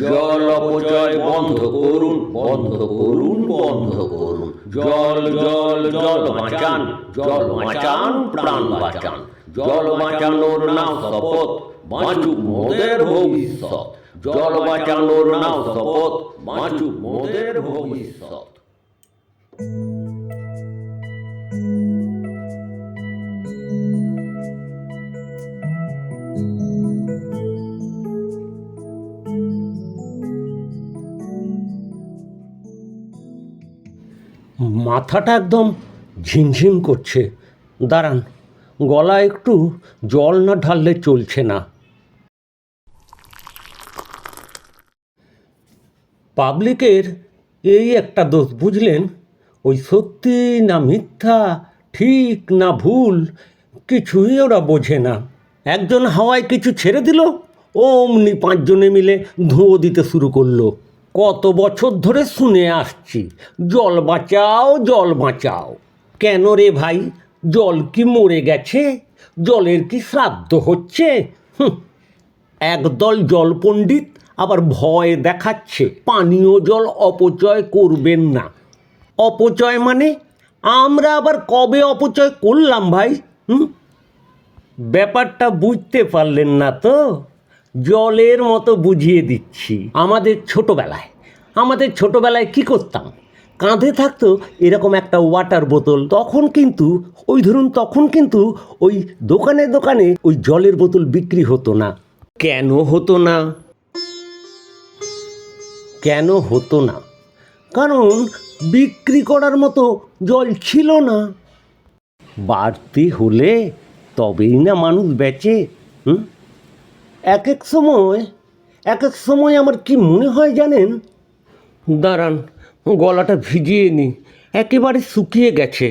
জল অপচয় বন্ধ করুন বন্ধ করুন বন্ধ করুন। জল জল জল বাঁচান জল বাঁচান, প্রাণ বাঁচান। জল বাঁচানোর নাম শপথ, বাঁচুক মোদের ভবিষ্যৎ। জল বাঁচানোর নাম শপথ, বাঁচুক মোদের ভবিষ্যৎ। মাথাটা একদম ঝিমঝিম করছে। দাঁড়ান গলা একটু জল না ঢাললে চলছে না। পাবলিকের এই একটা দোষ বুঝলেন? ওই সত্যি না মিথ্যা, ঠিক না ভুল, কিছুই ওরা বোঝে না। একজন হাওয়ায় কিছু ছেড়ে দিল, অমনি পাঁচজনে মিলে ধুঁয়ো দিতে শুরু করল। কত বছর ধরে শুনে আসছি, জল বাঁচাও জল বাঁচাও। কেন রে ভাই, জল কি মরে গেছে? জলের কি শ্রাদ্ধ হচ্ছে? একদল জল পণ্ডিত আবার ভয় দেখাচ্ছে, পানীয় জল অপচয় করবেন না। অপচয় মানে? আমরা আবার কবে অপচয় করলাম ভাই? হুম ব্যাপারটা বুঝতে পারলেন না তো? জলের মতো বুঝিয়ে দিচ্ছি আমাদের ছোটবেলায়। আমাদের ছোটবেলায় কি করতাম? কাঁধে থাকতো এরকম একটা ওয়াটার বোতল তখন কিন্তু, ওই ধরুন তখন কিন্তু ওই দোকানে দোকানে ওই জলের বোতল বিক্রি হতো না। কেন হতো না? কেন হতো না? কারণ বিক্রি করার মতো জল ছিল না। বাড়তি হলে তবেই না মানুষ বেচে, হুম? এক এক সময় এক এক সময় আমার কি মনে হয় জানেন? দাঁড়ান গলাটা ভিজিয়ে নি একেবারে শুকিয়ে গেছে।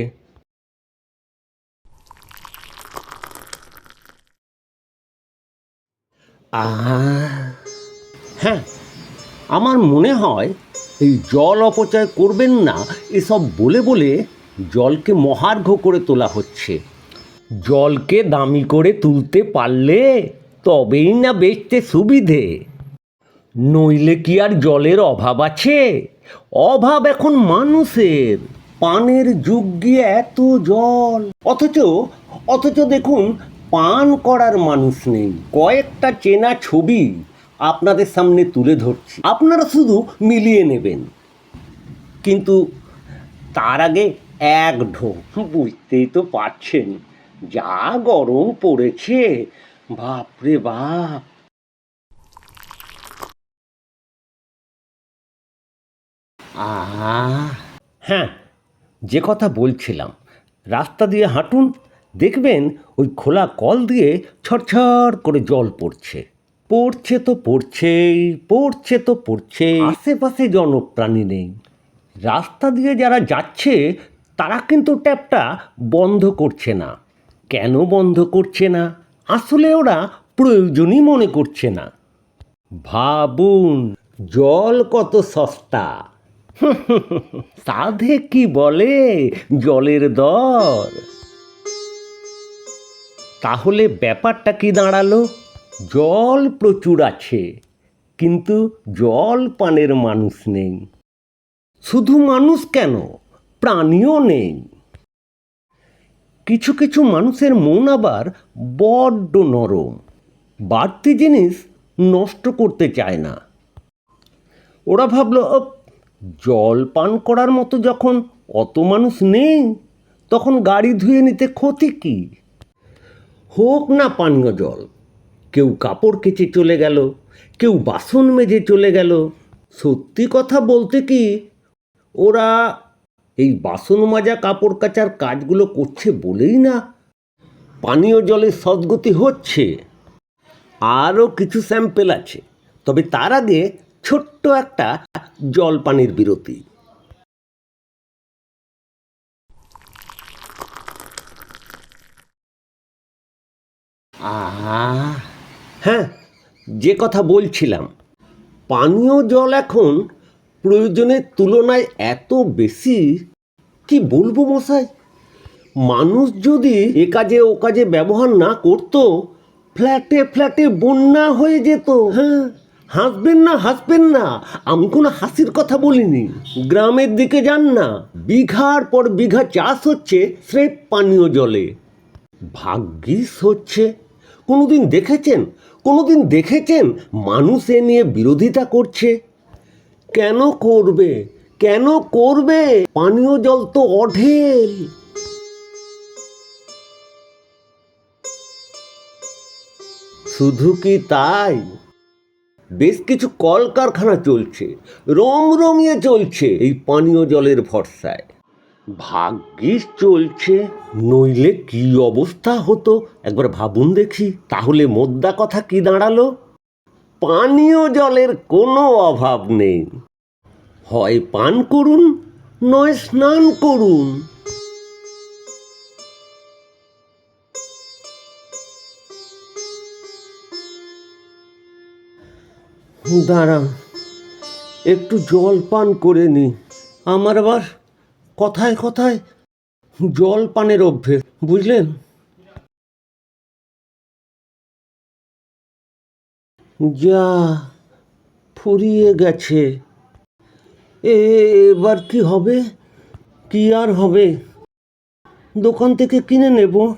আহা হ্যাঁ আমার মনে হয় এই জল অপচয় করবেন না এসব বলে বলে জলকে মহার্ঘ করে তোলা হচ্ছে। জলকে দামি করে তুলতে পারলে তবেই না বেচতে সুবিধে। নইলে কি আর জলের অভাব আছে? অভাব এখন মানুষের। পানের যুগ গিয়ে এত জল। অথচ অথচ দেখুন, পান করার মানুষ নেই। কয়েকটা চেনা ছবি আপনাদের সামনে তুলে ধরছি। আপনারা শুধু মিলিয়ে নেবেন। কিন্তু তার আগে এক ঢোক। বুঝতেই তো পারছেন, যা গরম পড়েছে বাপ। আহা। হ্যাঁ যে কথা বলছিলাম, রাস্তা দিয়ে হাঁটুন, দেখবেন ওই খোলা কল দিয়ে ছড়ছড় করে জল পড়ছে। পড়ছে তো পড়ছেই, পড়ছে তো পড়ছে আশেপাশে জনপ্রাণী নেই। রাস্তা দিয়ে যারা যাচ্ছে, তারা কিন্তু ট্যাপটা বন্ধ করছে না। কেন বন্ধ করছে না? আসলে ওরা প্রয়োজনই মনে করছে না। ভাবুন, জল কত সস্তা। সাধে কি বলে জলের দর? তাহলে ব্যাপারটা কি দাঁড়াল? জল প্রচুর আছে, কিন্তু জল পানের মানুষ নেই। শুধু মানুষ কেন? প্রাণীও নেই। কিছু কিছু মানুষের মন আবার বড্ড নরম। বাড়তি জিনিস নষ্ট করতে চায় না। ওরা ভাবলো "উপ, জল পান করার মতো যখন অত মানুষ নেই তখন গাড়ি ধুয়ে নিতে ক্ষতি কি? হোক না পানীয় জল। কেউ কাপড় কেচে চলে গেল কেউ বাসন মেজে চলে গেল। সত্যি কথা বলতে কি ওরা এই বাসন মাজা কাপড় কাচার কাজগুলো করছে বলেই না। পানীয় জলের সদ্গতি হচ্ছে। আরও কিছু স্যাম্পেল আছে। তবে তার আগে ছোট্ট একটা জলপানির বিরতি। আহা। হ্যাঁ যে কথা বলছিলাম। পানীয় জল এখন প্রয়োজনের তুলনায় এত বেশি? কি বলব মশাই? মানুষ যদি এ কাজে ও কাজে ব্যবহার না করতো, ফ্ল্যাটে ফ্ল্যাটে বন্যা হয়ে যেত। হ্যাঁ হাসবেন না হাসবেন না, আমি কোনো হাসির কথা বলিনি। গ্রামের দিকে যান না, বিঘার পর বিঘা চাষ হচ্ছে স্রেফ পানীয় জলে। ভাগ্যিস হচ্ছে। কোনোদিন দেখেছেন? কোনোদিন দেখেছেন? মানুষ এ নিয়ে বিরোধিতা করছে। কেন করবে? কেন করবে? পানীয় জল তো অঢেল। শুধু কি তাই? বেশ কিছু কলকারখানা চলছে রমরমিয়ে চলছে এই পানীয় জলের ভরসায়। ভাগ্যিস চলছে। নইলে কি অবস্থা হতো? একবার ভাবুন দেখি, তাহলে মোদ্দা কথা কি দাঁড়াল? পানীয় জলের কোনো অভাব নেই। হয় পান করুন, নয় স্নান করুন। দাঁড়ান একটু জল পান করে নি। আমার আবার কথায় কথায় জল পানের অভ্যেস, বুঝলেন? যা ফুরিয়ে গেছে। এবার কি হবে? কি আর হবে? দোকান থেকে কিনে নেব।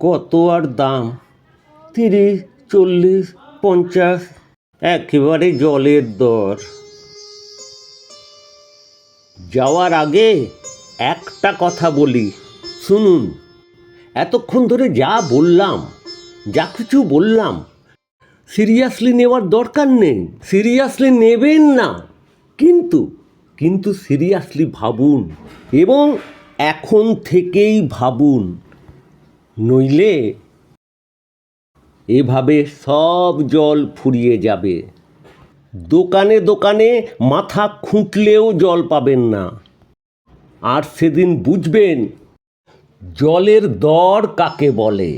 কত আর দাম? তিরিশ, চল্লিশ, পঞ্চাশ, একেবারে জলের দর। যাওয়ার আগে একটা কথা বলি। শুনুন, এতক্ষণ ধরে যা বললাম, যা কিছু বললাম, সিরিয়াসলি নেওয়ার দরকার নেই। সিরিয়াসলি নেবেন না। কিন্তু কিন্তু সিরিয়াসলি ভাবুন এবং এখন থেকেই ভাবুন। নইলে এভাবে সব জল ফুরিয়ে যাবে। দোকানে দোকানে মাথা খুঁটলেও জল পাবেন না। আর সেদিন বুঝবেন, জলের দর কাকে বলে?